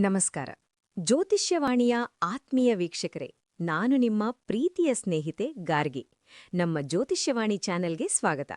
ನಮಸ್ಕಾರ. ಜ್ಯೋತಿಷ್ಯವಾಣಿಯ ಆತ್ಮೀಯ ವೀಕ್ಷಕರೇ, ನಾನು ನಿಮ್ಮ ಪ್ರೀತಿಯ ಸ್ನೇಹಿತೆ ಗಾರ್ಗಿ. ನಮ್ಮ ಜ್ಯೋತಿಷ್ಯವಾಣಿ ಚಾನೆಲ್ಗೆ ಸ್ವಾಗತ.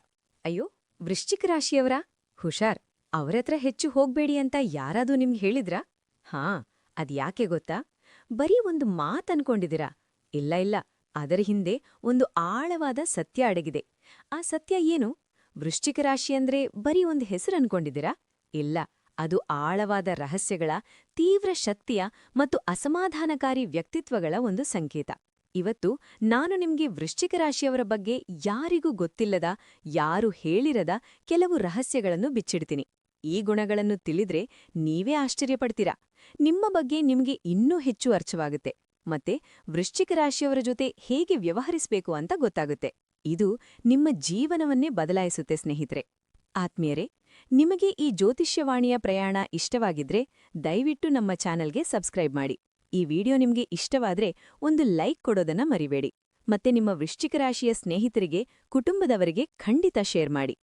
ಅಯ್ಯೋ, ವೃಶ್ಚಿಕ ರಾಶಿಯವರ? ಹುಷಾರ್. ಅವರತ್ರ ಹೆಚ್ಚು ಹೋಗ್ಬೇಡಿ ಅಂತ ಯಾರಾದೂ ನಿಮ್ಗೆ ಹೇಳಿದ್ರಾ? ಹಾ ಅದ್ಯಾಕೆ ಗೊತ್ತಾ? ಬರೀ ಒಂದು ಮಾತನ್ಕೊಂಡಿದಿರಾ ಇಲ್ಲ ಇಲ್ಲ. ಅದರ ಹಿಂದೆ ಒಂದು ಆಳವಾದ ಸತ್ಯ ಅಡಗಿದೆ. ಆ ಸತ್ಯ ಏನು? ವೃಶ್ಚಿಕ ರಾಶಿ ಅಂದ್ರೆ ಬರೀ ಒಂದು ಹೆಸರು ಅನ್ಕೊಂಡಿದ್ದೀರಾ? ಇಲ್ಲ. ಅದು ಆಳವಾದ ರಹಸ್ಯಗಳ, ತೀವ್ರ ಶಕ್ತಿಯ ಮತ್ತು ಅಸಮಾಧಾನಕಾರಿ ವ್ಯಕ್ತಿತ್ವಗಳ ಒಂದು ಸಂಕೇತ. ಇವತ್ತು ನಾನು ನಿಮ್ಗೆ ವೃಶ್ಚಿಕ ರಾಶಿಯವರ ಬಗ್ಗೆ ಯಾರಿಗೂ ಗೊತ್ತಿಲ್ಲದ, ಯಾರು ಹೇಳಿರದ ಕೆಲವು ರಹಸ್ಯಗಳನ್ನು ಬಿಚ್ಚಿಡ್ತೀನಿ. ಈ ಗುಣಗಳನ್ನು ತಿಳಿದ್ರೆ ನೀವೇ ಆಶ್ಚರ್ಯಪಡ್ತೀರಾ. ನಿಮ್ಮ ಬಗ್ಗೆ ನಿಮ್ಗೆ ಇನ್ನೂ ಹೆಚ್ಚು ಅರ್ಥವಾಗುತ್ತೆ ಮತ್ತೆ ವೃಶ್ಚಿಕ ರಾಶಿಯವರ ಜೊತೆ ಹೇಗೆ ವ್ಯವಹರಿಸಬೇಕು ಅಂತ ಗೊತ್ತಾಗುತ್ತೆ. ಇದು ನಿಮ್ಮ ಜೀವನವನ್ನೇ ಬದಲಾಯಿಸುತ್ತೆ ಸ್ನೇಹಿತರೆ. ಆತ್ಮೀಯರೇ ನಿಮಗೆ ಈ ಜ್ಯೋತಿಷ್ಯವಾಣಿಯ ಪ್ರಯಾಣ ಇಷ್ಟವಾಗಿದ್ರೆ ದಯವಿಟ್ಟು ನಮ್ಮ ಚಾನೆಲ್ಗೆ ಸಬ್ಸ್ಕ್ರೈಬ್ ಮಾಡಿ. ಈ ವಿಡಿಯೋ ನಿಮ್ಗೆ ಇಷ್ಟವಾದ್ರೆ ಒಂದು ಲೈಕ್ ಕೊಡೋದನ್ನ ಮರಿಬೇಡಿ. ಮತ್ತೆ ನಿಮ್ಮ ವೃಶ್ಚಿಕ ರಾಶಿಯ ಸ್ನೇಹಿತರಿಗೆ, ಕುಟುಂಬದವರಿಗೆ ಖಂಡಿತ ಶೇರ್ ಮಾಡಿ.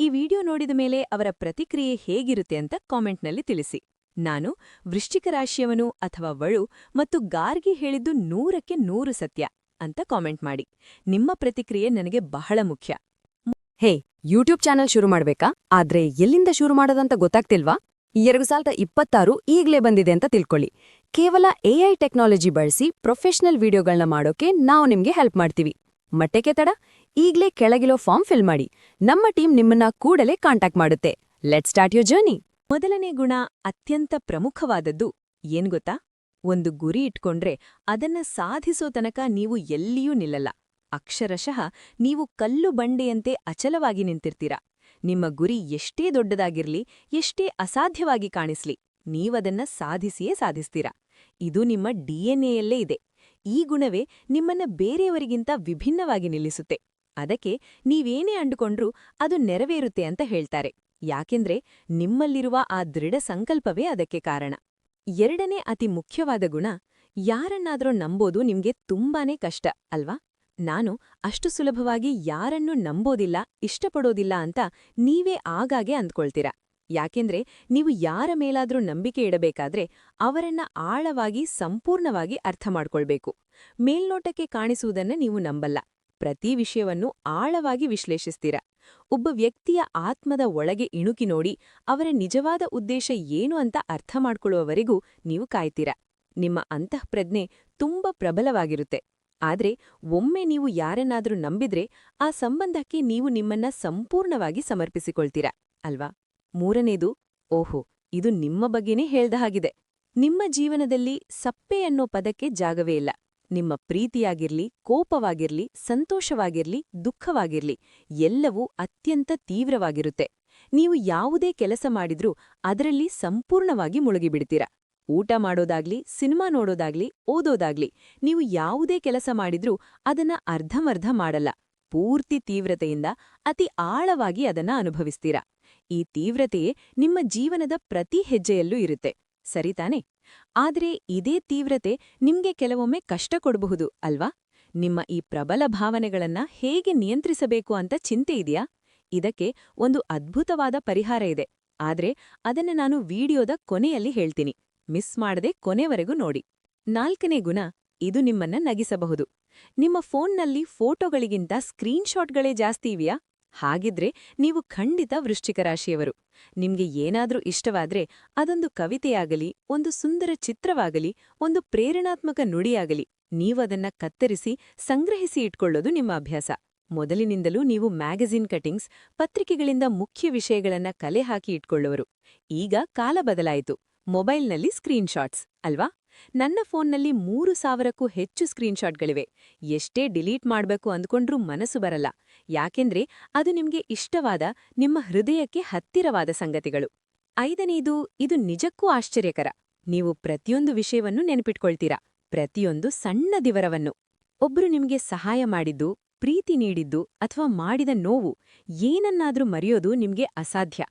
ಈ ವಿಡಿಯೋ ನೋಡಿದ ಮೇಲೆ ಅವರ ಪ್ರತಿಕ್ರಿಯೆ ಹೇಗಿರುತ್ತೆ ಅಂತ ಕಾಮೆಂಟ್ನಲ್ಲಿ ತಿಳಿಸಿ. ನಾನು ವೃಶ್ಚಿಕ ರಾಶಿಯವನು ಅಥವಾ ವಳು ಮತ್ತು ಗಾರ್ಗಿ ಹೇಳಿದ್ದು ನೂರಕ್ಕೆ ನೂರು ಸತ್ಯ ಅಂತ ಕಾಮೆಂಟ್ ಮಾಡಿ. ನಿಮ್ಮ ಪ್ರತಿಕ್ರಿಯೆ ನನಗೆ ಬಹಳ ಮುಖ್ಯ. ಹೇ ಯೂಟ್ಯೂಬ್ ಚಾನೆಲ್ ಶುರು ಮಾಡ್ಬೇಕಾ? ಆದ್ರೆ ಎಲ್ಲಿಂದ ಶುರು ಮಾಡೋದಂತ ಗೊತ್ತಾಗ್ತಿಲ್ವಾ? ಎರಡು ಸಾವಿರದ ಇಪ್ಪತ್ತಾರು ಈಗಲೇ ಬಂದಿದೆ ಅಂತ ತಿಳ್ಕೊಳ್ಳಿ. ಕೇವಲ ಎಐ ಟೆಕ್ನಾಲಜಿ ಬಳಸಿ ಪ್ರೊಫೆಷನಲ್ ವಿಡಿಯೋಗಳನ್ನ ಮಾಡೋಕೆ ನಾವು ನಿಮ್ಗೆ ಹೆಲ್ಪ್ ಮಾಡ್ತೀವಿ. ಮಟ್ಟಕ್ಕೆ ತಡ, ಈಗ್ಲೇ ಕೆಳಗಿರೋ ಫಾರ್ಮ್ ಫಿಲ್ ಮಾಡಿ. ನಮ್ಮ ಟೀಮ್ ನಿಮ್ಮನ್ನ ಕೂಡಲೇ ಕಾಂಟ್ಯಾಕ್ಟ್ ಮಾಡುತ್ತೆ. ಲೆಟ್ ಸ್ಟಾರ್ಟ್ ಯೋರ್ ಜರ್ನಿ ಮೊದಲನೇ ಗುಣ ಅತ್ಯಂತ ಪ್ರಮುಖವಾದದ್ದು. ಏನ್ ಗೊತ್ತಾ? ಒಂದು ಗುರಿ ಇಟ್ಕೊಂಡ್ರೆ ಅದನ್ನ ಸಾಧಿಸೋ ತನಕ ನೀವು ಎಲ್ಲಿಯೂ ನಿಲ್ಲಲ್ಲ. ಅಕ್ಷರಶಃ ನೀವು ಕಲ್ಲು ಬಂಡೆಯಂತೆ ಅಚಲವಾಗಿ ನಿಂತಿರ್ತೀರ. ನಿಮ್ಮ ಗುರಿ ಎಷ್ಟೇ ದೊಡ್ಡದಾಗಿರ್ಲಿ, ಎಷ್ಟೇ ಅಸಾಧ್ಯವಾಗಿ ಕಾಣಿಸ್ಲಿ, ನೀವದನ್ನ ಸಾಧಿಸಿಯೇ ಸಾಧಿಸ್ತೀರ. ಇದು ನಿಮ್ಮ ಡಿಎನ್ಎಯಲ್ಲೇ ಇದೆ. ಈ ಗುಣವೇ ನಿಮ್ಮನ್ನ ಬೇರೆಯವರಿಗಿಂತ ವಿಭಿನ್ನವಾಗಿ ನಿಲ್ಲಿಸುತ್ತೆ. ಅದಕ್ಕೆ ನೀವೇನೇ ಅಂಡುಕೊಂಡ್ರೂ ಅದು ನೆರವೇರುತ್ತೆ ಅಂತ ಹೇಳ್ತಾರೆ. ಯಾಕೆಂದ್ರೆ ನಿಮ್ಮಲ್ಲಿರುವ ಆ ದೃಢ ಸಂಕಲ್ಪವೇ ಅದಕ್ಕೆ ಕಾರಣ. ಎರಡನೇ ಅತಿ ಮುಖ್ಯವಾದ ಗುಣ, ಯಾರನ್ನಾದ್ರೂ ನಂಬೋದು ನಿಮ್ಗೆ ತುಂಬಾನೇ ಕಷ್ಟ, ಅಲ್ವಾ? ನಾನು ಅಷ್ಟು ಸುಲಭವಾಗಿ ಯಾರನ್ನೂ ನಂಬೋದಿಲ್ಲ, ಇಷ್ಟಪಡೋದಿಲ್ಲ ಅಂತ ನೀವೇ ಆಗಾಗೆ ಅಂದ್ಕೊಳ್ತೀರ? ಯಾಕೆಂದ್ರೆ ನೀವು ಯಾರ ಮೇಲಾದ್ರೂ ನಂಬಿಕೆ ಇಡಬೇಕಾದ್ರೆ ಅವರನ್ನ ಆಳವಾಗಿ ಸಂಪೂರ್ಣವಾಗಿ ಅರ್ಥ ಮಾಡ್ಕೊಳ್ಬೇಕು. ಮೇಲ್ನೋಟಕ್ಕೆ ಕಾಣಿಸುವುದನ್ನ ನೀವು ನಂಬಲ್ಲ. ಪ್ರತಿ ವಿಷಯವನ್ನು ಆಳವಾಗಿ ವಿಶ್ಲೇಷಿಸ್ತೀರ? ಒಬ್ಬ ವ್ಯಕ್ತಿಯ ಆತ್ಮದ ಒಳಗೆ ಇಣುಕಿ ನೋಡಿ ಅವರ ನಿಜವಾದ ಉದ್ದೇಶ ಏನು ಅಂತ ಅರ್ಥ ಮಾಡ್ಕೊಳ್ಳುವವರೆಗೂ ನೀವು ಕಾಯ್ತೀರ? ನಿಮ್ಮ ಅಂತಃಪ್ರಜ್ಞೆ ತುಂಬ ಪ್ರಬಲವಾಗಿರುತ್ತೆ. ಆದ್ರೆ ಒಮ್ಮೆ ನೀವು ಯಾರನ್ನಾದ್ರೂ ನಂಬಿದ್ರೆ ಆ ಸಂಬಂಧಕ್ಕೆ ನೀವು ನಿಮ್ಮನ್ನ ಸಂಪೂರ್ಣವಾಗಿ ಸಮರ್ಪಿಸಿಕೊಳ್ತೀರಾ, ಅಲ್ವಾ? ಮೂರನೇದು, ಓಹೋ, ಇದು ನಿಮ್ಮ ಬಗ್ಗೆನೇ ಹೇಳ್ದ ಹಾಗಿದೆ. ನಿಮ್ಮ ಜೀವನದಲ್ಲಿ ಸಪ್ಪೆ ಅನ್ನೋ ಪದಕ್ಕೆ ಜಾಗವೇ ಇಲ್ಲ. ನಿಮ್ಮ ಪ್ರೀತಿಯಾಗಿರ್ಲಿ, ಕೋಪವಾಗಿರ್ಲಿ, ಸಂತೋಷವಾಗಿರ್ಲಿ, ದುಃಖವಾಗಿರ್ಲಿ, ಎಲ್ಲವೂ ಅತ್ಯಂತ ತೀವ್ರವಾಗಿರುತ್ತೆ. ನೀವು ಯಾವುದೇ ಕೆಲಸ ಮಾಡಿದ್ರೂ ಅದರಲ್ಲಿ ಸಂಪೂರ್ಣವಾಗಿ ಮುಳುಗಿಬಿಡ್ತೀರ. ಊಟ ಮಾಡೋದಾಗ್ಲಿ, ಸಿನಿಮಾ ನೋಡೋದಾಗ್ಲಿ, ಓದೋದಾಗ್ಲಿ, ನೀವು ಯಾವುದೇ ಕೆಲಸ ಮಾಡಿದ್ರೂ ಅದನ್ನ ಅರ್ಧಮರ್ಧ ಮಾಡಲ್ಲ. ಪೂರ್ತಿ ತೀವ್ರತೆಯಿಂದ ಅತಿ ಆಳವಾಗಿ ಅದನ್ನ ಅನುಭವಿಸ್ತೀರ. ಈ ತೀವ್ರತೆಯೇ ನಿಮ್ಮ ಜೀವನದ ಪ್ರತಿ ಹೆಜ್ಜೆಯಲ್ಲೂ ಇರುತ್ತೆ. ಸರಿತಾನೆ ಆದ್ರೆ ಇದೇ ತೀವ್ರತೆ ನಿಮ್ಗೆ ಕೆಲವೊಮ್ಮೆ ಕಷ್ಟ ಕೊಡಬಹುದು, ಅಲ್ವಾ? ನಿಮ್ಮ ಈ ಪ್ರಬಲ ಭಾವನೆಗಳನ್ನ ಹೇಗೆ ನಿಯಂತ್ರಿಸಬೇಕು ಅಂತ ಚಿಂತೆ ಇದೆಯಾ? ಇದಕ್ಕೆ ಒಂದು ಅದ್ಭುತವಾದ ಪರಿಹಾರ ಇದೆ. ಆದ್ರೆ ಅದನ್ನ ನಾನು ವಿಡಿಯೋದ ಕೊನೆಯಲ್ಲಿ ಹೇಳ್ತೀನಿ. ಮಿಸ್ ಮಾಡದೆ ಕೊನೆವರೆಗೂ ನೋಡಿ. ನಾಲ್ಕನೇ ಗುಣ, ಇದು ನಿಮ್ಮನ್ನ ನಗಿಸಬಹುದು. ನಿಮ್ಮ ಫೋನ್ನಲ್ಲಿ ಫೋಟೋಗಳಿಗಿಂತ ಸ್ಕ್ರೀನ್ಶಾಟ್ಗಳೇ ಜಾಸ್ತಿ ಇವೆಯಾ? ಹಾಗಿದ್ರೆ ನೀವು ಖಂಡಿತ ವೃಶ್ಚಿಕ ರಾಶಿಯವರು ನಿಮ್ಗೆ ಏನಾದ್ರೂ ಇಷ್ಟವಾದ್ರೆ ಅದೊಂದು ಕವಿತೆಯಾಗಲಿ, ಒಂದು ಸುಂದರ ಚಿತ್ರವಾಗಲಿ, ಒಂದು ಪ್ರೇರಣಾತ್ಮಕ ನುಡಿಯಾಗಲಿ ನೀವದನ್ನ ಕತ್ತರಿಸಿ, ಸಂಗ್ರಹಿಸಿ ಇಟ್ಕೊಳ್ಳೋದು ನಿಮ್ಮ ಅಭ್ಯಾಸ. ಮೊದಲಿನಿಂದಲೂ ನೀವು ಮ್ಯಾಗಝಿನ್ ಕಟಿಂಗ್ಸ್, ಪತ್ರಿಕೆಗಳಿಂದ ಮುಖ್ಯ ವಿಷಯಗಳನ್ನ ಕಲೆ ಹಾಕಿ ಇಟ್ಕೊಳ್ಳುವರು. ಈಗ ಕಾಲ ಬದಲಾಯಿತು. ಮೊಬೈಲ್ನಲ್ಲಿ ಸ್ಕ್ರೀನ್ಶಾಟ್ಸ್, ಅಲ್ವಾ? ನನ್ನ ಫೋನ್ನಲ್ಲಿ ಮೂರು ಸಾವಿರಕ್ಕೂ ಹೆಚ್ಚು ಸ್ಕ್ರೀನ್ಶಾಟ್ಗಳಿವೆ. ಎಷ್ಟೇ ಡಿಲೀಟ್ ಮಾಡಬೇಕು ಅಂದ್ಕೊಂಡ್ರೂ ಮನಸ್ಸು ಬರಲ್ಲ. ಯಾಕೆಂದ್ರೆ ಅದು ನಿಮ್ಗೆ ಇಷ್ಟವಾದ, ನಿಮ್ಮ ಹೃದಯಕ್ಕೆ ಹತ್ತಿರವಾದ ಸಂಗತಿಗಳು. ಐದನೇದು, ಇದು ನಿಜಕ್ಕೂ ಆಶ್ಚರ್ಯಕರ. ನೀವು ಪ್ರತಿಯೊಂದು ವಿಷಯವನ್ನು ನೆನಪಿಟ್ಕೊಳ್ತೀರಾ. ಪ್ರತಿಯೊಂದು ಸಣ್ಣ ದಿವರವನ್ನು. ಒಬ್ರು ನಿಮ್ಗೆ ಸಹಾಯ ಮಾಡಿದ್ದು, ಪ್ರೀತಿ ನೀಡಿದ್ದು, ಅಥವಾ ಮಾಡಿದ ನೋವು, ಏನನ್ನಾದ್ರೂ ಮರೆಯೋದು ನಿಮ್ಗೆ ಅಸಾಧ್ಯ.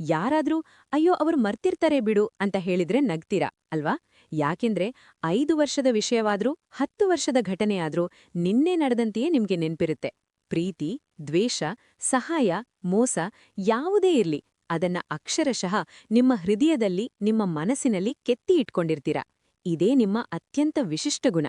ಯಾರಾದ್ರೂ, ಅಯ್ಯೋ, ಅವರು ಮರ್ತಿರ್ತಾರೆ ಬಿಡು ಅಂತ ಹೇಳಿದ್ರೆ ನಗ್ತೀರ, ಅಲ್ವಾ? ಯಾಕೆಂದ್ರೆ, ಐದು ವರ್ಷದ ವಿಷಯವಾದ್ರೂ, ಹತ್ತು ವರ್ಷದ ಘಟನೆಯಾದ್ರೂ ನಿನ್ನೆ ನಡೆದಂತೆಯೇ ನಿಮ್ಗೆ ನೆನ್ಪಿರುತ್ತೆ. ಪ್ರೀತಿ, ದ್ವೇಷ, ಸಹಾಯ, ಮೋಸ ಯಾವುದೇ ಇರ್ಲಿ, ಅದನ್ನ ಅಕ್ಷರಶಃ ನಿಮ್ಮ ಹೃದಯದಲ್ಲಿ, ನಿಮ್ಮ ಮನಸ್ಸಿನಲ್ಲಿ ಕೆತ್ತಿ ಇಟ್ಕೊಂಡಿರ್ತೀರ. ಇದೇ ನಿಮ್ಮ ಅತ್ಯಂತ ವಿಶಿಷ್ಟ ಗುಣ.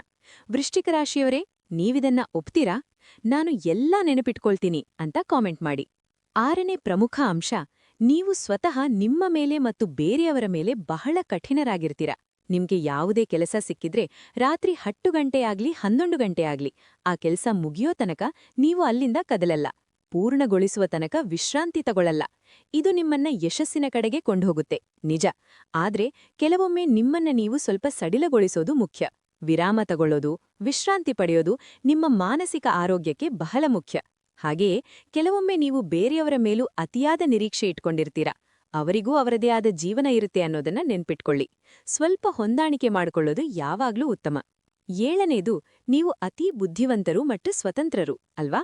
ವೃಶ್ಚಿಕ ರಾಶಿಯವರೇ, ನೀವಿದನ್ನ ಒಪ್ತೀರಾ? ನಾನು ಎಲ್ಲಾ ನೆನಪಿಟ್ಕೊಳ್ತೀನಿ ಅಂತ ಕಾಮೆಂಟ್ ಮಾಡಿ. ಆರನೇ ಪ್ರಮುಖ ಅಂಶ ನೀವು ಸ್ವತಃ ನಿಮ್ಮ ಮೇಲೆ ಮತ್ತು ಬೇರೆಯವರ ಮೇಲೆ ಬಹಳ ಕಠಿಣರಾಗಿರ್ತೀರ. ನಿಮ್ಗೆ ಯಾವುದೇ ಕೆಲಸ ಸಿಕ್ಕಿದ್ರೆ ರಾತ್ರಿ ಹತ್ತು ಗಂಟೆಯಾಗ್ಲಿ ಹನ್ನೊಂದು ಗಂಟೆಯಾಗ್ಲಿ ಆ ಕೆಲಸ ಮುಗಿಯೋ ತನಕ ನೀವು ಅಲ್ಲಿಂದ ಕದಲಲ್ಲ. ಪೂರ್ಣಗೊಳಿಸುವ ತನಕ ವಿಶ್ರಾಂತಿ ತಗೊಳ್ಳಲ್ಲ. ಇದು ನಿಮ್ಮನ್ನ ಯಶಸ್ಸಿನ ಕಡೆಗೆ ಕೊಂಡೋಗುತ್ತೆ ನಿಜ. ಆದ್ರೆ ಕೆಲವೊಮ್ಮೆ ನಿಮ್ಮನ್ನ ನೀವು ಸ್ವಲ್ಪ ಸಡಿಲಗೊಳಿಸೋದು ಮುಖ್ಯ. ವಿರಾಮ ತಗೊಳ್ಳೋದು, ವಿಶ್ರಾಂತಿ ಪಡೆಯೋದು ನಿಮ್ಮ ಮಾನಸಿಕ ಆರೋಗ್ಯಕ್ಕೆ ಬಹಳ ಮುಖ್ಯ. ಹಾಗೆಯೇ ಕೆಲವೊಮ್ಮೆ ನೀವು ಬೇರೆಯವರ ಮೇಲೂ ಅತಿಯಾದ ನಿರೀಕ್ಷೆ ಇಟ್ಕೊಂಡಿರ್ತೀರ. ಅವರಿಗೂ ಅವರದೇ ಆದ ಜೀವನ ಇರುತ್ತೆ ಅನ್ನೋದನ್ನ ನೆನ್ಪಿಟ್ಕೊಳ್ಳಿ. ಸ್ವಲ್ಪ ಹೊಂದಾಣಿಕೆ ಮಾಡಿಕೊಳ್ಳೋದು ಯಾವಾಗ್ಲೂ ಉತ್ತಮ. ಏಳನೇದು, ನೀವು ಅತೀ ಬುದ್ಧಿವಂತರು ಮತ್ತು ಸ್ವತಂತ್ರರು, ಅಲ್ವಾ?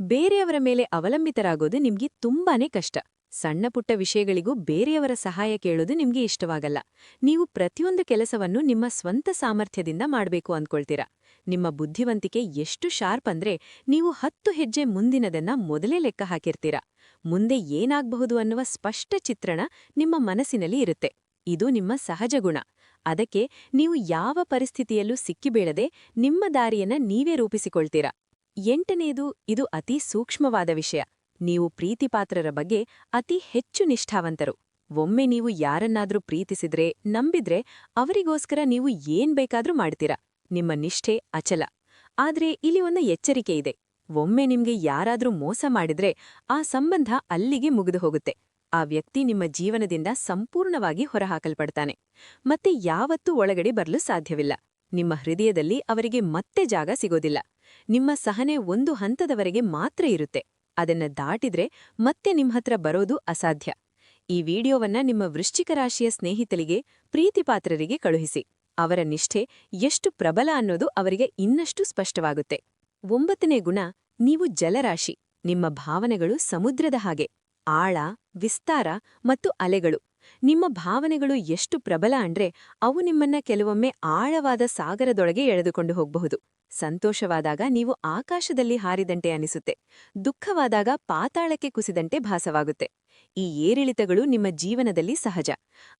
ಬೇರೆಯವರ ಮೇಲೆ ಅವಲಂಬಿತರಾಗೋದು ನಿಮ್ಗೆ ತುಂಬಾನೇ ಕಷ್ಟ. ಸಣ್ಣ ಪುಟ್ಟ ವಿಷಯಗಳಿಗೂ ಬೇರೆಯವರ ಸಹಾಯ ಕೇಳೋದು ನಿಮ್ಗೆ ಇಷ್ಟವಾಗಲ್ಲ. ನೀವು ಪ್ರತಿಯೊಂದು ಕೆಲಸವನ್ನು ನಿಮ್ಮ ಸ್ವಂತ ಸಾಮರ್ಥ್ಯದಿಂದ ಮಾಡಬೇಕು ಅಂದ್ಕೊಳ್ತೀರಾ. ನಿಮ್ಮ ಬುದ್ಧಿವಂತಿಕೆ ಎಷ್ಟು ಶಾರ್ಪ್ ಅಂದ್ರೆ ನೀವು ಹತ್ತು ಹೆಜ್ಜೆ ಮುಂದಿನದನ್ನ ಮೊದಲೇ ಲೆಕ್ಕ ಹಾಕಿರ್ತೀರ. ಮುಂದೆ ಏನಾಗಬಹುದು ಅನ್ನುವ ಸ್ಪಷ್ಟ ಚಿತ್ರಣ ನಿಮ್ಮ ಮನಸ್ಸಿನಲ್ಲಿ ಇರುತ್ತೆ. ಇದು ನಿಮ್ಮ ಸಹಜ ಗುಣ. ಅದಕ್ಕೆ ನೀವು ಯಾವ ಪರಿಸ್ಥಿತಿಯಲ್ಲೂ ಸಿಕ್ಕಿಬೀಳದೆ ನಿಮ್ಮ ದಾರಿಯನ್ನ ನೀವೇ ರೂಪಿಸಿಕೊಳ್ತೀರ. ಎಂಟನೇದು, ಇದು ಅತಿ ಸೂಕ್ಷ್ಮವಾದ ವಿಷಯ. ನೀವು ಪ್ರೀತಿಪಾತ್ರರ ಬಗ್ಗೆ ಅತಿ ಹೆಚ್ಚು ನಿಷ್ಠಾವಂತರು. ಒಮ್ಮೆ ನೀವು ಯಾರನ್ನಾದ್ರೂ ಪ್ರೀತಿಸಿದ್ರೆ, ನಂಬಿದ್ರೆ ಅವರಿಗೋಸ್ಕರ ನೀವು ಏನ್ ಬೇಕಾದ್ರೂ ಮಾಡ್ತೀರಾ. ನಿಮ್ಮ ನಿಷ್ಠೆ ಅಚಲ. ಆದ್ರೆ ಇಲ್ಲಿ ಒಂದು ಎಚ್ಚರಿಕೆ ಇದೆ. ಒಮ್ಮೆ ನಿಮ್ಗೆ ಯಾರಾದ್ರೂ ಮೋಸ ಮಾಡಿದ್ರೆ ಆ ಸಂಬಂಧ ಅಲ್ಲಿಗೆ ಮುಗಿದು ಹೋಗುತ್ತೆ. ಆ ವ್ಯಕ್ತಿ ನಿಮ್ಮ ಜೀವನದಿಂದ ಸಂಪೂರ್ಣವಾಗಿ ಹೊರಹಾಕಲ್ಪಡ್ತಾನೆ. ಮತ್ತೆ ಯಾವತ್ತೂ ಒಳಗಡೆ ಬರಲು ಸಾಧ್ಯವಿಲ್ಲ. ನಿಮ್ಮ ಹೃದಯದಲ್ಲಿ ಅವರಿಗೆ ಮತ್ತೆ ಜಾಗ ಸಿಗೋದಿಲ್ಲ. ನಿಮ್ಮ ಸಹನೆ ಒಂದು ಹಂತದವರೆಗೆ ಮಾತ್ರ ಇರುತ್ತೆ. ಅದನ್ನ ದಾಟಿದ್ರೆ ಮತ್ತೆ ನಿಮ್ಹತ್ರ ಬರೋದು ಅಸಾಧ್ಯ. ಈ ವಿಡಿಯೋವನ್ನ ನಿಮ್ಮ ವೃಶ್ಚಿಕ ರಾಶಿಯ ಸ್ನೇಹಿತರಿಗೆ, ಪ್ರೀತಿಪಾತ್ರರಿಗೆ ಕಳುಹಿಸಿ. ಅವರ ನಿಷ್ಠೆ ಎಷ್ಟು ಪ್ರಬಲ ಅನ್ನೋದು ಅವರಿಗೆ ಇನ್ನಷ್ಟು ಸ್ಪಷ್ಟವಾಗುತ್ತೆ. ಒಂಬತ್ತನೇ ಗುಣ, ನೀವು ಜಲರಾಶಿ. ನಿಮ್ಮ ಭಾವನೆಗಳು ಸಮುದ್ರದ ಹಾಗೆ. ಆಳ, ವಿಸ್ತಾರ ಮತ್ತು ಅಲೆಗಳು. ನಿಮ್ಮ ಭಾವನೆಗಳು ಎಷ್ಟು ಪ್ರಬಲ ಅಂದ್ರೆ ಅವು ನಿಮ್ಮನ್ನ ಕೆಲವೊಮ್ಮೆ ಆಳವಾದ ಸಾಗರದೊಳಗೆ ಎಳೆದುಕೊಂಡು ಹೋಗಬಹುದು. ಸಂತೋಷವಾದಾಗ ನೀವು ಆಕಾಶದಲ್ಲಿ ಹಾರಿದಂತೆ ಅನಿಸುತ್ತೆ. ದುಃಖವಾದಾಗ ಪಾತಾಳಕ್ಕೆ ಕುಸಿದಂತೆ ಭಾಸವಾಗುತ್ತೆ. ಈ ಏರಿಳಿತಗಳು ನಿಮ್ಮ ಜೀವನದಲ್ಲಿ ಸಹಜ.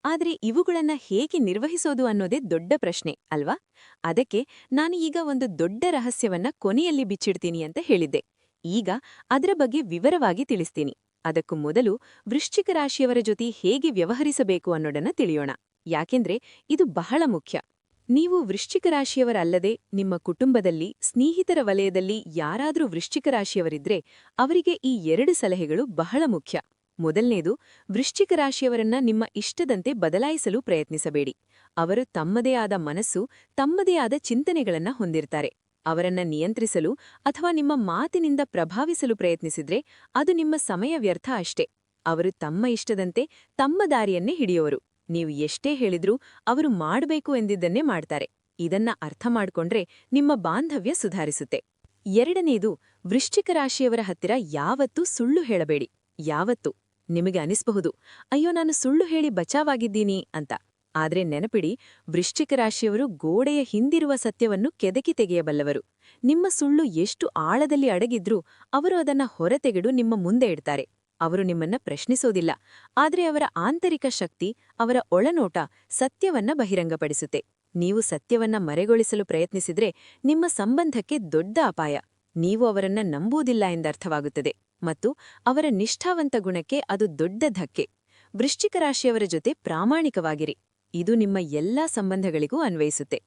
ಆದರೆ ಇವುಗಳನ್ನ ಹೇಗೆ ನಿರ್ವಹಿಸೋದು ಅನ್ನೋದೇ ದೊಡ್ಡ ಪ್ರಶ್ನೆ, ಅಲ್ವಾ? ಅದಕ್ಕೆ ನಾನು ಈಗ ಒಂದು ದೊಡ್ಡ ರಹಸ್ಯವನ್ನ ಕೊನೆಯಲ್ಲಿ ಬಿಚ್ಚಿಡ್ತೀನಿ ಅಂತ ಹೇಳಿದ್ದೆ. ಈಗ ಅದರ ಬಗ್ಗೆ ವಿವರವಾಗಿ ತಿಳಿಸ್ತೀನಿ. ಅದಕ್ಕೂ ಮೊದಲು ವೃಶ್ಚಿಕ ರಾಶಿಯವರ ಜೊತೆ ಹೇಗೆ ವ್ಯವಹರಿಸಬೇಕು ಅನ್ನೋದನ್ನ ತಿಳಿಯೋಣ. ಯಾಕೆಂದ್ರೆ ಇದು ಬಹಳ ಮುಖ್ಯ. ನೀವು ವೃಶ್ಚಿಕ ರಾಶಿಯವರಲ್ಲದೆ ನಿಮ್ಮ ಕುಟುಂಬದಲ್ಲಿ, ಸ್ನೇಹಿತರ ವಲಯದಲ್ಲಿ ಯಾರಾದರೂ ವೃಶ್ಚಿಕ ರಾಶಿಯವರಿದ್ರೆ ಅವರಿಗೆ ಈ ಎರಡು ಸಲಹೆಗಳು ಬಹಳ ಮುಖ್ಯ. ಮೊದಲನೇದು, ವೃಶ್ಚಿಕ ರಾಶಿಯವರನ್ನ ನಿಮ್ಮ ಇಷ್ಟದಂತೆ ಬದಲಾಯಿಸಲು ಪ್ರಯತ್ನಿಸಬೇಡಿ. ಅವರು ತಮ್ಮದೇ ಆದ ಮನಸ್ಸು, ತಮ್ಮದೇ ಆದ ಚಿಂತನೆಗಳನ್ನ ಹೊಂದಿರ್ತಾರೆ. ಅವರನ್ನ ನಿಯಂತ್ರಿಸಲು ಅಥವಾ ನಿಮ್ಮ ಮಾತಿನಿಂದ ಪ್ರಭಾವಿಸಲು ಪ್ರಯತ್ನಿಸಿದ್ರೆ ಅದು ನಿಮ್ಮ ಸಮಯ ವ್ಯರ್ಥ ಅಷ್ಟೇ. ಅವರು ತಮ್ಮ ಇಷ್ಟದಂತೆ ತಮ್ಮ ದಾರಿಯನ್ನೇ ಹಿಡಿಯುವರು. ನೀವು ಎಷ್ಟೇ ಹೇಳಿದ್ರೂ ಅವರು ಮಾಡಬೇಕು ಎಂದಿದ್ದನ್ನೇ ಮಾಡ್ತಾರೆ. ಇದನ್ನ ಅರ್ಥ ಮಾಡ್ಕೊಂಡ್ರೆ ನಿಮ್ಮ ಬಾಂಧವ್ಯ ಸುಧಾರಿಸುತ್ತೆ. ಎರಡನೇದು, ವೃಶ್ಚಿಕ ರಾಶಿಯವರ ಹತ್ತಿರ ಯಾವತ್ತೂ ಸುಳ್ಳು ಹೇಳಬೇಡಿ. ಯಾವತ್ತೂ. ನಿಮಗೆ ಅನಿಸಬಹುದು. ಅಯ್ಯೋ, ನಾನು ಸುಳ್ಳು ಹೇಳಿ ಬಚಾವಾಗಿದ್ದೀನಿ ಅಂತ. ಆದರೆ ನೆನಪಿಡಿ, ವೃಶ್ಚಿಕ ರಾಶಿಯವರು ಗೋಡೆಯ ಹಿಂದಿರುವ ಸತ್ಯವನ್ನು ಕೆದಕಿ ತೆಗೆಯಬಲ್ಲವರು. ನಿಮ್ಮ ಸುಳ್ಳು ಎಷ್ಟು ಆಳದಲ್ಲಿ ಅಡಗಿದ್ರೂ ಅವರು ಅದನ್ನ ಹೊರತೆಗೆಡು ನಿಮ್ಮ ಮುಂದೆ ಇಡ್ತಾರೆ. ಅವರು ನಿಮ್ಮನ್ನ ಪ್ರಶ್ನಿಸೋದಿಲ್ಲ. ಆದರೆ ಅವರ ಆಂತರಿಕ ಶಕ್ತಿ, ಅವರ ಒಳನೋಟ ಸತ್ಯವನ್ನ ಬಹಿರಂಗಪಡಿಸುತ್ತೆ. ನೀವು ಸತ್ಯವನ್ನ ಮರೆಗೊಳಿಸಲು ಪ್ರಯತ್ನಿಸಿದ್ರೆ ನಿಮ್ಮ ಸಂಬಂಧಕ್ಕೆ ದೊಡ್ಡ ಅಪಾಯ. ನೀವು ಅವರನ್ನ ನಂಬುವುದಿಲ್ಲ ಎಂದರ್ಥವಾಗುತ್ತದೆ. ಮತ್ತು ಅವರ ನಿಷ್ಠಾವಂತ ಗುಣಕ್ಕೆ ಅದು ದೊಡ್ಡ ಧಕ್ಕೆ. ವೃಶ್ಚಿಕ ರಾಶಿಯವರ ಜೊತೆ ಪ್ರಾಮಾಣಿಕವಾಗಿರಿ. ಇದು ನಿಮ್ಮ ಎಲ್ಲಾ ಸಂಬಂಧಗಳಿಗೂ ಅನ್ವಯಿಸುತ್ತೆ.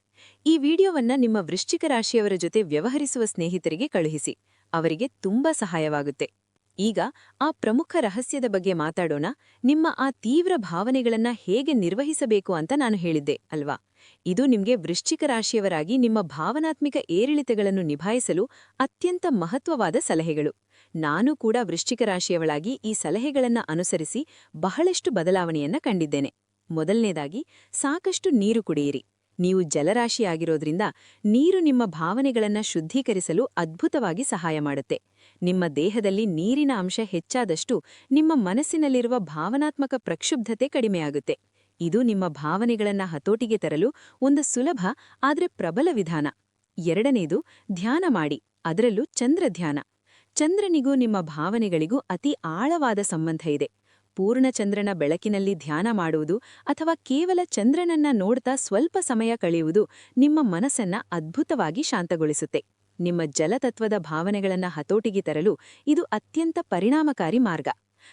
ಈ ವಿಡಿಯೋವನ್ನ ನಿಮ್ಮ ವೃಶ್ಚಿಕ ರಾಶಿಯವರ ಜೊತೆ ವ್ಯವಹರಿಸುವ ಸ್ನೇಹಿತರಿಗೆ ಕಳುಹಿಸಿ. ಅವರಿಗೆ ತುಂಬಾ ಸಹಾಯವಾಗುತ್ತೆ. ಈಗ ಆ ಪ್ರಮುಖ ರಹಸ್ಯದ ಬಗ್ಗೆ ಮಾತಾಡೋಣ. ನಿಮ್ಮ ಆ ತೀವ್ರ ಭಾವನೆಗಳನ್ನ ಹೇಗೆ ನಿರ್ವಹಿಸಬೇಕು ಅಂತ ನಾನು ಹೇಳಿದ್ದೆ, ಅಲ್ವಾ? ಇದು ನಿಮ್ಗೆ ವೃಶ್ಚಿಕ ರಾಶಿಯವರಾಗಿ ನಿಮ್ಮ ಭಾವನಾತ್ಮಿಕ ಏರಿಳಿತಗಳನ್ನು ನಿಭಾಯಿಸಲು ಅತ್ಯಂತ ಮಹತ್ವವಾದ ಸಲಹೆಗಳು. ನಾನು ಕೂಡ ವೃಶ್ಚಿಕ ರಾಶಿಯವಳಾಗಿ ಈ ಸಲಹೆಗಳನ್ನ ಅನುಸರಿಸಿ ಬಹಳಷ್ಟು ಬದಲಾವಣೆಯನ್ನ ಕಂಡಿದ್ದೇನೆ. ಮೊದಲನೇದಾಗಿ, ಸಾಕಷ್ಟು ನೀರು ಕುಡಿಯಿರಿ. ನೀವು ಜಲರಾಶಿಯಾಗಿರೋದ್ರಿಂದ ನೀರು ನಿಮ್ಮ ಭಾವನೆಗಳನ್ನ ಶುದ್ಧೀಕರಿಸಲು ಅದ್ಭುತವಾಗಿ ಸಹಾಯ ಮಾಡುತ್ತೆ. ನಿಮ್ಮ ದೇಹದಲ್ಲಿ ನೀರಿನ ಅಂಶ ಹೆಚ್ಚಾದಷ್ಟು ನಿಮ್ಮ ಮನಸ್ಸಿನಲ್ಲಿರುವ ಭಾವನಾತ್ಮಕ ಪ್ರಕ್ಷುಬ್ಧತೆ ಕಡಿಮೆಯಾಗುತ್ತೆ. ಇದು ನಿಮ್ಮ ಭಾವನೆಗಳನ್ನ ಹತೋಟಿಗೆ ತರಲು ಒಂದು ಸುಲಭ, ಆದರೆ ಪ್ರಬಲ ವಿಧಾನ. ಎರಡನೇದು, ಧ್ಯಾನ ಮಾಡಿ. ಅದರಲ್ಲೂ ಚಂದ್ರಧ್ಯಾನ ಚಂದ್ರನಿಗೂ ನಿಮ್ಮ ಭಾವನೆಗಳಿಗೂ ಅತಿ ಆಳವಾದ ಸಂಬಂಧ ಇದೆ. ಪೂರ್ಣಚಂದ್ರನ ಬೆಳಕಿನಲ್ಲಿ ಧ್ಯಾನ ಮಾಡುವುದು ಅಥವಾ ಕೇವಲ ಚಂದ್ರನನ್ನ ನೋಡ್ತಾ ಸ್ವಲ್ಪ ಸಮಯ ಕಳೆಯುವುದು ನಿಮ್ಮ ಮನಸ್ಸನ್ನ ಅದ್ಭುತವಾಗಿ ಶಾಂತಗೊಳಿಸುತ್ತೆ. ನಿಮ್ಮ ಜಲತತ್ವದ ಭಾವನೆಗಳನ್ನ ಹತೋಟಿಗೆ ತರಲು ಇದು ಅತ್ಯಂತ ಪರಿಣಾಮಕಾರಿ ಮಾರ್ಗ.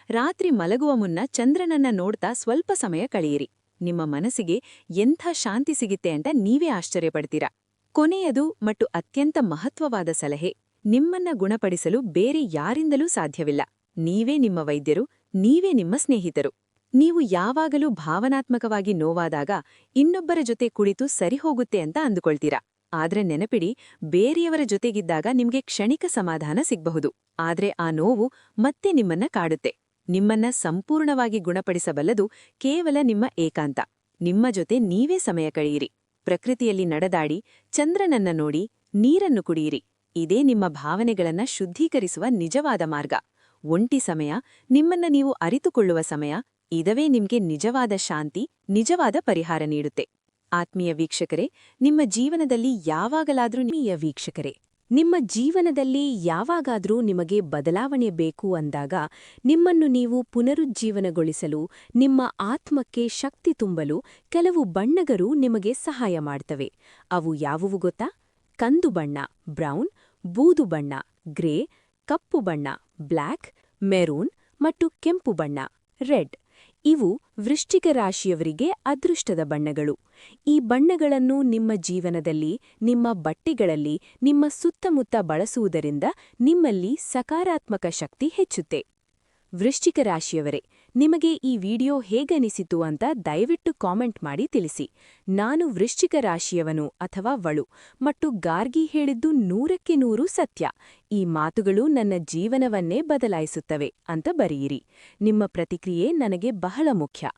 ರಾತ್ರಿ ಮಲಗುವ ಮುನ್ನ ಚಂದ್ರನನ್ನ ನೋಡ್ತಾ ಸ್ವಲ್ಪ ಸಮಯ ಕಳೆಯಿರಿ. ನಿಮ್ಮ ಮನಸ್ಸಿಗೆ ಎಂಥ ಶಾಂತಿ ಸಿಗುತ್ತೆ ಅಂತ ನೀವೇ ಆಶ್ಚರ್ಯಪಡ್ತೀರಾ. ಕೊನೆಯದು ಮತ್ತು ಅತ್ಯಂತ ಮಹತ್ವವಾದ ಸಲಹೆ, ನಿಮ್ಮನ್ನ ಗುಣಪಡಿಸಲು ಬೇರೆ ಯಾರಿಂದಲೂ ಸಾಧ್ಯವಿಲ್ಲ. ನೀವೇ ನಿಮ್ಮ ವೈದ್ಯರು, ನೀವೇ ನಿಮ್ಮ ಸ್ನೇಹಿತರು. ನೀವು ಯಾವಾಗಲೂ ಭಾವನಾತ್ಮಕವಾಗಿ ನೋವಾದಾಗ ಇನ್ನೊಬ್ಬರ ಜೊತೆ ಕುಳಿತು ಸರಿಹೋಗುತ್ತೆ ಅಂತ ಅಂದುಕೊಳ್ತೀರಾ. ಆದ್ರೆ ನೆನಪಿಡಿ, ಬೇರೆಯವರ ಜೊತೆಗಿದ್ದಾಗ ನಿಮ್ಗೆ ಕ್ಷಣಿಕ ಸಮಾಧಾನ ಸಿಗ್ಬಹುದು. ಆದ್ರೆ ಆ ನೋವು ಮತ್ತೆ ನಿಮ್ಮನ್ನ ಕಾಡುತ್ತೆ. ನಿಮ್ಮನ್ನ ಸಂಪೂರ್ಣವಾಗಿ ಗುಣಪಡಿಸಬಲ್ಲದು ಕೇವಲ ನಿಮ್ಮ ಏಕಾಂತ. ನಿಮ್ಮ ಜೊತೆ ನೀವೇ ಸಮಯ ಕಳೆಯಿರಿ. ಪ್ರಕೃತಿಯಲ್ಲಿ ನಡೆದಾಡಿ, ಚಂದ್ರನನ್ನ ನೋಡಿ ನೀರನ್ನು ಕುಡಿಯಿರಿ. ಇದೇ ನಿಮ್ಮ ಭಾವನೆಗಳನ್ನ ಶುದ್ಧೀಕರಿಸುವ ನಿಜವಾದ ಮಾರ್ಗ. ಒಂಟಿ ಸಮಯ, ನಿಮ್ಮನ್ನ ನೀವು ಅರಿತುಕೊಳ್ಳುವ ಸಮಯ, ಇದವೇ ನಿಮ್ಗೆ ನಿಜವಾದ ಶಾಂತಿ, ನಿಜವಾದ ಪರಿಹಾರ ನೀಡುತ್ತೆ. ಆತ್ಮೀಯ ವೀಕ್ಷಕರೇ, ನಿಮ್ಮ ಜೀವನದಲ್ಲಿ ಯಾವಾಗಲಾದರೂ ನಿಮೀಯ ವೀಕ್ಷಕರೇ, ನಿಮ್ಮ ಜೀವನದಲ್ಲಿ ಯಾವಾಗಾದರೂ ನಿಮಗೆ ಬದಲಾವಣೆ ಬೇಕು ಅಂದಾಗ ನಿಮ್ಮನ್ನು ನೀವು ಪುನರುಜ್ಜೀವನಗೊಳಿಸಲು, ನಿಮ್ಮ ಆತ್ಮಕ್ಕೆ ಶಕ್ತಿ ತುಂಬಲು ಕೆಲವು ಬಣ್ಣಗರು ನಿಮಗೆ ಸಹಾಯ ಮಾಡ್ತವೆ. ಅವು ಯಾವುವು ಗೊತ್ತಾ? ಕಂದು ಬಣ್ಣ, ಬ್ರೌನ್, ಬೂದು ಬಣ್ಣ, ಗ್ರೇ, ಕಪ್ಪು ಬಣ್ಣ, ಬ್ಲ್ಯಾಕ್, ಮೆರೂನ್ ಮತ್ತು ಕೆಂಪು ಬಣ್ಣ, ರೆಡ್. ಇವು ವೃಶ್ಚಿಕ ರಾಶಿಯವರಿಗೆ ಅದೃಷ್ಟದ ಬಣ್ಣಗಳು. ಈ ಬಣ್ಣಗಳನ್ನು ನಿಮ್ಮ ಜೀವನದಲ್ಲಿ, ನಿಮ್ಮ ಬಟ್ಟೆಗಳಲ್ಲಿ, ನಿಮ್ಮ ಸುತ್ತಮುತ್ತ ಬಳಸುವುದರಿಂದ ನಿಮ್ಮಲ್ಲಿ ಸಕಾರಾತ್ಮಕ ಶಕ್ತಿ ಹೆಚ್ಚುತ್ತೆ. ವೃಶ್ಚಿಕ ರಾಶಿಯವರೇ, ನಿಮಗೆ ಈ ವಿಡಿಯೋ ಹೇಗನಿಸಿತು ಅಂತ ದಯವಿಟ್ಟು ಕಾಮೆಂಟ್ ಮಾಡಿ ತಿಳಿಸಿ. ನಾನು ವೃಶ್ಚಿಕ ರಾಶಿಯವನು ಅಥವಾ ವಳು, ಮತ್ತು ಗಾರ್ಗಿ ಹೇಳಿದ್ದು ನೂರಕ್ಕೆ ನೂರು ಸತ್ಯ. ಈ ಮಾತುಗಳು ನನ್ನ ಜೀವನವನ್ನೇ ಬದಲಾಯಿಸುತ್ತವೆ ಅಂತ ಬರೆಯಿರಿ. ನಿಮ್ಮ ಪ್ರತಿಕ್ರಿಯೆ ನನಗೆ ಬಹಳ ಮುಖ್ಯ.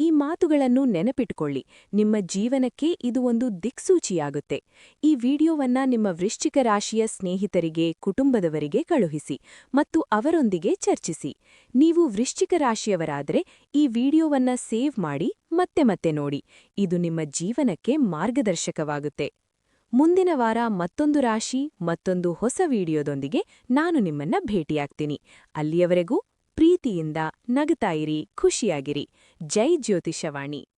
ಈ ಮಾತುಗಳನ್ನು ನೆನಪಿಟ್ಕೊಳ್ಳಿ. ನಿಮ್ಮ ಜೀವನಕ್ಕೆ ಇದು ಒಂದು ದಿಕ್ಸೂಚಿಯಾಗುತ್ತೆ. ಈ ವಿಡಿಯೋವನ್ನ ನಿಮ್ಮ ವೃಶ್ಚಿಕ ರಾಶಿಯ ಸ್ನೇಹಿತರಿಗೆ, ಕುಟುಂಬದವರಿಗೆ ಕಳುಹಿಸಿ ಮತ್ತು ಅವರೊಂದಿಗೆ ಚರ್ಚಿಸಿ. ನೀವು ವೃಶ್ಚಿಕ ರಾಶಿಯವರಾದರೆ ಈ ವಿಡಿಯೋವನ್ನ ಸೇವ್ ಮಾಡಿ ಮತ್ತೆ ಮತ್ತೆ ನೋಡಿ. ಇದು ನಿಮ್ಮ ಜೀವನಕ್ಕೆ ಮಾರ್ಗದರ್ಶಕವಾಗುತ್ತೆ. ಮುಂದಿನ ವಾರ ಮತ್ತೊಂದು ರಾಶಿ, ಮತ್ತೊಂದು ಹೊಸ ವಿಡಿಯೋದೊಂದಿಗೆ ನಾನು ನಿಮ್ಮನ್ನ ಭೇಟಿಯಾಗ್ತೀನಿ. ಅಲ್ಲಿಯವರೆಗೂ ಪ್ರೀತಿಯಿಂದ ನಗತಾಯಿರಿ ಖುಷಿಯಾಗಿರಿ. ಜೈ ಜ್ಯೋತಿಷವಾಣಿ.